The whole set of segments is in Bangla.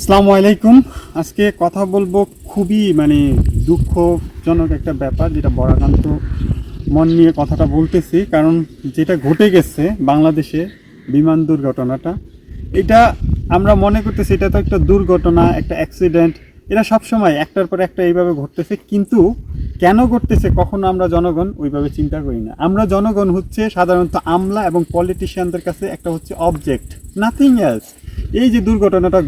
আসসালামু আলাইকুম। আজকে কথা বলব খুবই মানে দুঃখজনক একটা ব্যাপার যেটা বরাকান্ত মন নিয়ে কথাটা বলতেছি। কারণ যেটা ঘটে গেছে বাংলাদেশে বিমান দুর্ঘটনাটা, এটা আমরা মনে করতেছি এটা তো একটা দুর্ঘটনা, একটা অ্যাক্সিডেন্ট এটা সবসময় একটার পর একটা এইভাবে ঘটতেছে, কিন্তু কেন ঘটতেছে, কখনো আমরা জনগণ ওইভাবে চিন্তা করি না। আমরা জনগণ হচ্ছে সাধারণত আমলা এবং পলিটিশিয়ানদের কাছে একটা হচ্ছে অবজেক্ট নাথিং এলস এই যে দুর্ঘটনাটা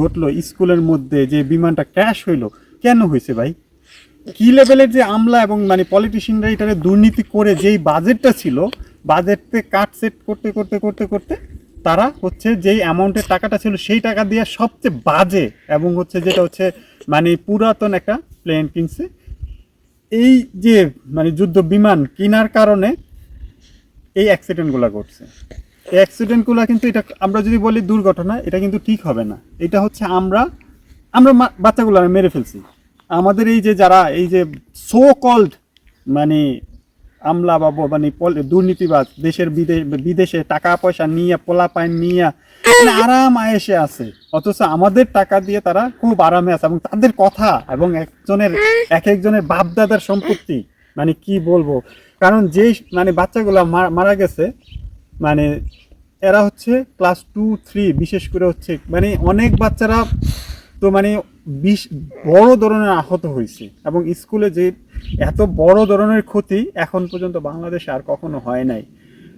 ঘটলো স্কুলের মধ্যে, যে বিমানটা ক্র্যাশ হইল, কেন হয়েছে ভাই? কি লেভেলের যে আমলা এবং মানে পলিটিশিয়ানরা এটারে দুর্নীতি করে যেই বাজেটটা ছিল বাজেটতে কাট সেট করতে করতে করতে করতে, তারা হচ্ছে যেই অ্যামাউন্টের টাকাটা ছিল সেই টাকা দিয়ে সবচেয়ে বাজে এবং হচ্ছে যেটা হচ্ছে মানে পুরাতন একটা প্লেন কিনছে। এই যে মানে যুদ্ধ বিমান কেনার কারণে এই অ্যাক্সিডেন্টগুলো ঘটছে। অ্যাক্সিডেন্টগুলো কিন্তু এটা, আমরা যদি বলি দুর্ঘটনা, এটা কিন্তু ঠিক হবে না। এটা হচ্ছে আমরা আমরা বাচ্চাগুলো মেরে ফেলছি। আমাদের এই যে যারা, এই যে সো কল্ড মানে আমলা বা মানে দুর্নীতিবাজ, দেশের বিদে- বিদেশে টাকা পয়সা নিয়ে পোলা পাইন নিয়ে মানে আরাম আয়েসে আছে। অথচ আমাদের টাকা দিয়ে তারা খুব আরামে আছে এবং তাদের কথা এবং একজনের, এক একজনের বাপদাদার সম্পত্তি মানে কি বলব? কারণ যে মানে বাচ্চাগুলো মারা গেছে মানে এরা হচ্ছে ক্লাস টু থ্রি বিশেষ করে হচ্ছে মানে অনেক বাচ্চারা তো মানে বিশ, বড় ধরনের আহত হয়েছে। এবং স্কুলে যে এত বড় ধরনের ক্ষতি এখন পর্যন্ত বাংলাদেশে আর কখনো হয় নাই।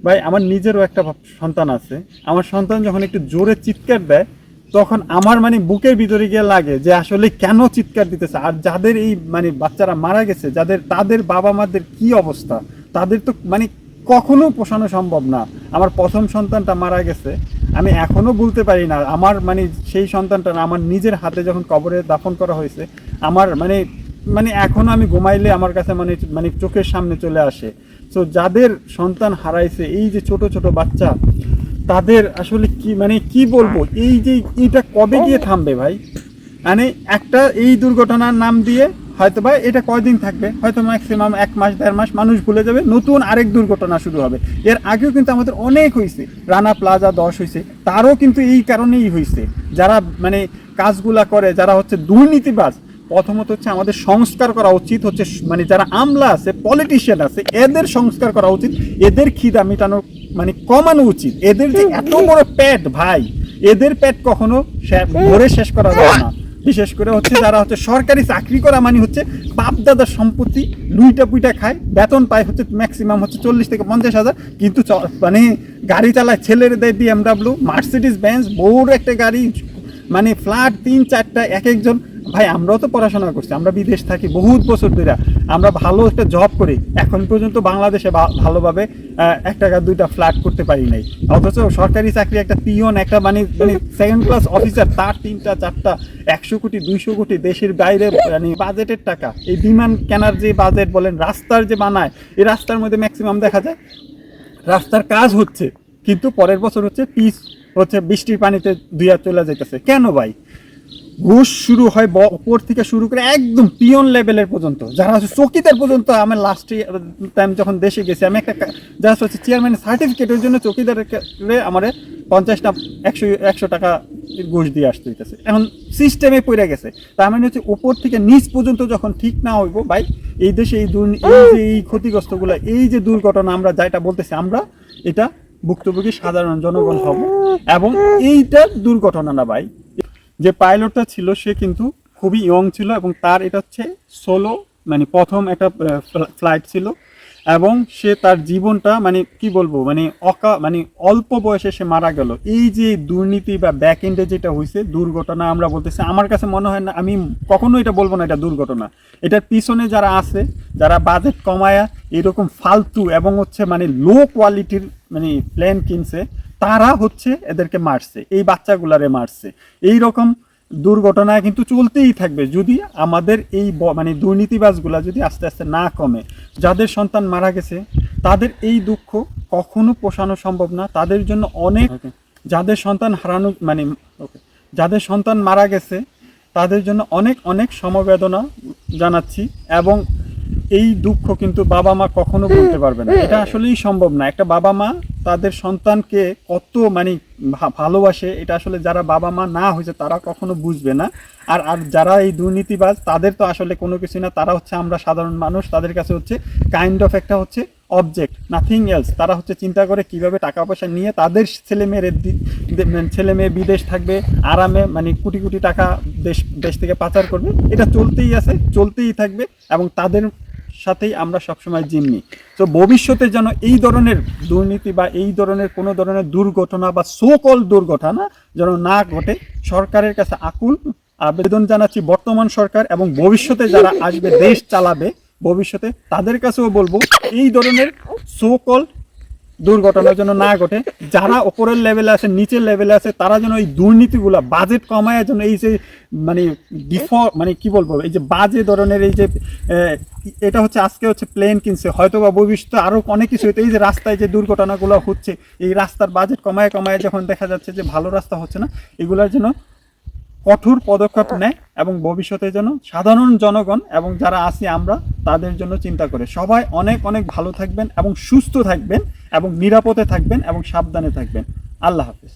ভাই, আমার নিজেরও একটা সন্তান আছে। আমার সন্তান যখন একটু জোরে চিৎকার দেয়, তখন আমার মানে বুকের ভিতরে গিয়ে লাগে যে আসলে কেন চিৎকার দিতেছে? আর যাদের এই মানে বাচ্চারা মারা গেছে, যাদের, তাদের বাবা মাদের কি অবস্থা? তাদের তো মানে কখনো পোষানো সম্ভব না। আমার প্রথম সন্তানটা মারা গেছে, আমি এখনও বলতে পারি না, আমার মানে সেই সন্তানটা আমার নিজের হাতে যখন কবরে দাফন করা হয়েছে, আমার মানে মানে এখনও আমি ঘুমাইলে আমার কাছে মানে মানে চোখের সামনে চলে আসে। তো যাদের সন্তান হারাইছে, এই যে ছোট ছোট বাচ্চা, তাদের আসলে কি মানে কি বলব? এই যে এটা কবে গিয়ে থামবে ভাই? মানে একটা এই দুর্ঘটনার নাম দিয়ে হয়তো বা এটা কয়দিন থাকবে? হয়তো ম্যাক্সিমাম এক মাস, দেড় মাস মানুষ ভুলে যাবে, নতুন আরেক দুর্ঘটনা শুরু হবে। এর আগেও কিন্তু আমাদের অনেক হয়েছে রানা প্লাজা দশ হয়েছে তারও কিন্তু এই কারণেই হয়েছে যারা মানে কাজগুলা করে, যারা হচ্ছে দুর্নীতিবাজ, প্রথমত হচ্ছে আমাদের সংস্কার করা উচিত হচ্ছে মানে যারা আমলা আছে পলিটিশিয়ান আছে, এদের সংস্কার করা উচিত। এদের খিদা মেটানো মানে কমানো উচিত। এদের যে এত বড় পেট, ভাই, এদের পেট কখনো ভরে শেষ করা যাবে না। বিশেষ করে হচ্ছে যারা হচ্ছে সরকারি চাকরি করা মানে হচ্ছে বাপ দাদার সম্পত্তি লুইটা পুইটা খায়, বেতন পায় হচ্ছে ম্যাক্সিমাম হচ্ছে চল্লিশ থেকে পঞ্চাশ হাজার। কিন্তু মানে গাড়ি চালায় ছেলের দেয় বিএমডাব্লিউ মার্সিডিস বেঞ্চ বড় একটা গাড়ি মানে ফ্ল্যাট তিন চারটা, এক একজন। ভাই, আমরাও তো পড়াশোনা করছি, আমরা বিদেশ থাকি বহুত বছর ধরে। আমরা ভালো একটা জব করি, এখন পর্যন্ত বাংলাদেশে ভালোভাবে এক টাকা, দুইটা ফ্ল্যাট করতে পারি নাই। অথচ সরকারি চাকরি একটা পিয়ন একটা মানে মানে সেকেন্ড ক্লাস অফিসার তার তিনটা, চারটা, একশো কোটি, দুইশো কোটি দেশের বাইরে মানে বাজেটের টাকা। এই বিমান কেনার যে বাজেট বলেন, রাস্তার যে বানায়, এই রাস্তার মধ্যে ম্যাক্সিমাম দেখা যায়, রাস্তার কাজ হচ্ছে, কিন্তু পরের বছর হচ্ছে পিচ, হচ্ছে বৃষ্টির পানিতে দুইয়া চলে যাইতেছে। কেন ভাই? ঘুষ শুরু হয় উপর থেকে শুরু করে একদম পিয়ন লেভেলের পর্যন্ত। যারা হচ্ছে চকিদার পর্যন্ত আমার লাস্ট টাইম যখন দেশে গেছি, আমি একটা যারা হচ্ছে চেয়ারম্যানের সার্টিফিকেটের জন্য চকিদারের আমার পঞ্চাশটা, একশো একশো টাকা ঘুষ দিয়ে আসতে হইতেছে। এখন সিস্টেমে পড়ে গেছে। তার মানে হচ্ছে উপর থেকে নিচ পর্যন্ত যখন ঠিক না হইব, ভাই, এই দেশে এই দুর্নী এই যে এই ক্ষতিগ্রস্তগুলো, এই যে দুর্ঘটনা আমরা যেটা বলতেছি, আমরা এটা ভুক্তভোগী সাধারণ জনগণ হব। এবং এইটা দুর্ঘটনা না, ভাই। যে পাইলটটা ছিল, সে কিন্তু খুবই ইয়ং ছিল এবং তার এটা হচ্ছে সোলো মানে প্রথম একটা ফ্লাইট ছিল এবং সে তার জীবনটা মানে কি বলব মানে অকা মানে অল্প বয়সে সে মারা গেল। এই যে দুর্নীতি বা ব্যাক এন্ডে যেটা হয়েছে দুর্ঘটনা আমরা বলতেছি, আমার কাছে মনে হয় না, আমি কখনো এটা বলব না, এটা দুর্ঘটনা। এটার পিছনে যারা আছে, যারা বাজেট কমায়া, এরকম ফালতু এবং হচ্ছে মানে লো কোয়ালিটির মানে প্ল্যান কিনছে তারা হচ্ছে এদেরকে মারছে এই বাচ্চাগুলারে মারছে। এই রকম দুর্ঘটনা কিন্তু চলতেই থাকবে। যদি আমাদের এই মানে দুর্নীতিবাজগুলা যদি আস্তে আস্তে না কমে যাদের সন্তান মারা গেছে তাদের এই দুঃখ কখনো পোষানো সম্ভব না। তাদের জন্য অনেক যাদের সন্তান হারানো মানে ওকে যাদের সন্তান মারা গেছে তাদের জন্য অনেক অনেক সমবেদনা জানাচ্ছি এবং এই দুঃখ কিন্তু বাবা মা কখনো বলতে পারবে না। এটা আসলেই সম্ভব না। একটা বাবা মা তাদের সন্তানকে কত মানে ভালোবাসে এটা আসলে যারা বাবা মা না হয়েছে তারা কখনো বুঝবে না। আর আর যারা এই দুর্নীতিবাজ তাদের তো আসলে কোনো কিছু না। তারা হচ্ছে আমরা সাধারণ মানুষ তাদের কাছে হচ্ছে কাইন্ড অফ একটা হচ্ছে অবজেক্ট নাথিং এলস তারা হচ্ছে চিন্তা করে কীভাবে টাকা পয়সা নিয়ে তাদের ছেলে মেয়ের ছেলে মেয়ে বিদেশ থাকবে আরামে মানে কোটি কোটি টাকা দেশ দেশ থেকে পাচার করবে। এটা চলতেই আছে চলতেই থাকবে এবং তাদের সাথেই আমরা সবসময় জিম্মি। তো ভবিষ্যতে যেন এই ধরনের দুর্নীতি বা এই ধরনের কোনো ধরনের দুর্ঘটনা বা সোকল দুর্ঘটনা যেন না ঘটে, সরকারের কাছে আকুল। আবেদন জানাচ্ছি বর্তমান সরকার এবং ভবিষ্যতে যারা আসবে, দেশ চালাবে, ভবিষ্যতে তাদের কাছেও বলব, এই ধরনের সোকল দুর্ঘটনা জন্য না ঘটে। যারা ওপরের লেভেলে আছে, নিচের লেভেলে আছে, তারা যেন এই দুর্নীতিগুলা বাজেট কমায় যেন এই যে মানে ডিফ মানে কি বলব, এই যে বাজে ধরনের এই যে এটা হচ্ছে আজকে হচ্ছে প্লেন কিনছে। হয়তো বা ভবিষ্যতে আরও অনেক কিছু হইতো এই যে রাস্তায় যে দুর্ঘটনাগুলো হচ্ছে, এই রাস্তার বাজেট কমায় কমায় যখন দেখা যাচ্ছে যে ভালো রাস্তা হচ্ছে না, এগুলোর জন্য কঠোর পদক্ষেপ নেয় এবং ভবিষ্যতে যেন সাধারণ জনগণ এবং যারা আছি আমরা তাদের জন্য চিন্তা করে। সবাই অনেক অনেক ভালো থাকবেন এবং সুস্থ থাকবেন এবং নিরাপদে থাকবেন এবং সাবধানে থাকবেন। আল্লাহ হাফিজ।